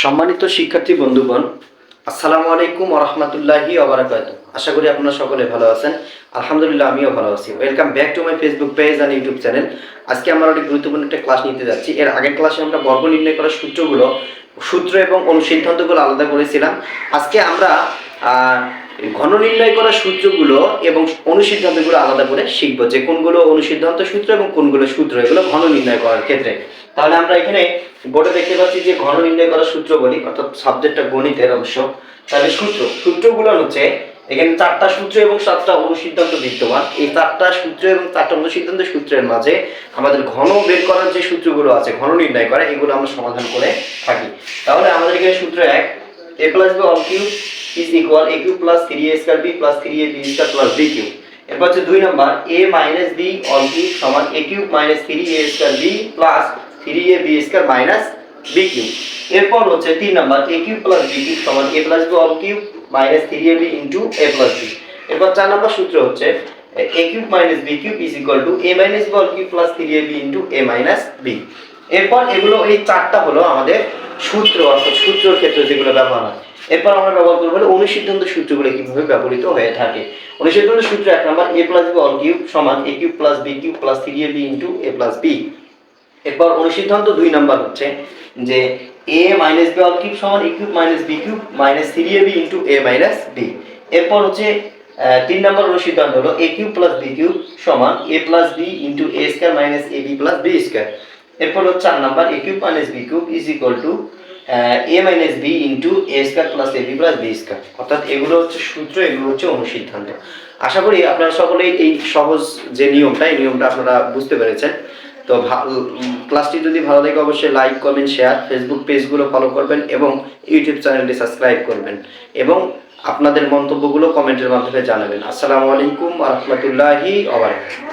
সম্মানিত শিক্ষার্থী বন্ধুগণ, আসসালামু আলাইকুম রহমতুল্লাহি ওবরাকাত আশা করি আপনারা সকলে ভালো আছেন। আলহামদুলিল্লাহ, আমিও ভালো আছি। Welcome back to my Facebook page and YouTube channel আজকে আমরা অনেক গুরুত্বপূর্ণ একটা ক্লাস নিতে যাচ্ছি। এর আগের ক্লাসে আমরা বর্গ নির্ণয় করার সূত্রগুলো, সূত্র এবং অনুসিদ্ধান্তগুলো আলাদা করেছিলাম। আজকে আমরা ঘন নির্ণয় করার সূত্রগুলো এবং অনুসিদ্ধান্তগুলো আলাদা করে শিখব যে কোনগুলো অনুসিদ্ধান্ত সূত্র এবং কোনগুলো সূত্র, এগুলো ঘন নির্ণয় করার ক্ষেত্রে। তাহলে আমরা এখানে বোর্ডে দেখতে পাচ্ছি যে ঘন নির্ণয় করার সূত্র বলি, অর্থাৎ সাবজেক্টটা গণিতের অংশ তাহলে সূত্র, সূত্রগুলো হচ্ছে, এখানে চারটা সূত্র এবং সাতটা অনুসিদ্ধান্ত বিদ্যমান। এই চারটা সূত্র এবং চারটা অনুসিদ্ধান্ত সূত্রের মাঝে আমাদের ঘন বের করার যে সূত্রগুলো আছে, ঘন নির্ণয় করে, এগুলো আমরা সমাধান করে থাকি। তাহলে আমাদের এখানে সূত্র এক A plus B all cube is equal A cube plus three A square B plus three A B square plus B cube এরপর হচ্ছে দুই number A minus B all cube সমান A cube minus three A square B plus three A B square minus B cube এরপর হচ্ছে তিন number A cube plus B cube সমান A plus B all cube minus three A B into A plus B এরপর চার number সূত্র হচ্ছে A cube minus B cube is equal to A minus B all cube plus three A B into A minus B এরপর এগুলো, এই চারটা হলো আমাদের সূত্র, অর্থাৎ সূত্রের ক্ষেত্রে যেগুলো ব্যবহার হয়। এরপর আমরা ব্যবহার করব হলো অনুসিদ্ধান্ত সূত্রগুলো কীভাবে ব্যবহৃত হয়ে থাকে। অনুসিদ্ধান্ত সূত্র এক নম্বর A plus B all cube সমান A cube plus B cube plus three A B into A plus B এরপর অনুসিদ্ধান্ত দুই নাম্বার হচ্ছে যে A minus B all cube সমান A cube minus B cube minus three A B into A minus B এরপর হচ্ছে তিন নম্বর অনুসিদ্ধান্ত হলো A cube plus B cube সমান A plus B into A square minus A B plus B square এরপর হচ্ছে চার number A cube minus B cube is equal to A minus B into A square plus A B plus B square অর্থাৎ এগুলো হচ্ছে সূত্র, এগুলো হচ্ছে অনুসিদ্ধান্ত। আশা করি আপনারা সকলেই এই সহজ যে নিয়মটা, এই নিয়মটা আপনারা বুঝতে পেরেছেন। তো ক্লাসটি যদি ভালো লাগে অবশ্যই লাইক কমেন্ট শেয়ার ফেসবুক পেজগুলো ফলো করবেন এবং ইউটিউব চ্যানেলটি সাবস্ক্রাইব করবেন এবং আপনাদের মন্তব্যগুলো কমেন্টের মাধ্যমে জানাবেন। আসসালামু আলাইকুম রহমতুল্লাহি ওবরাকাতুহু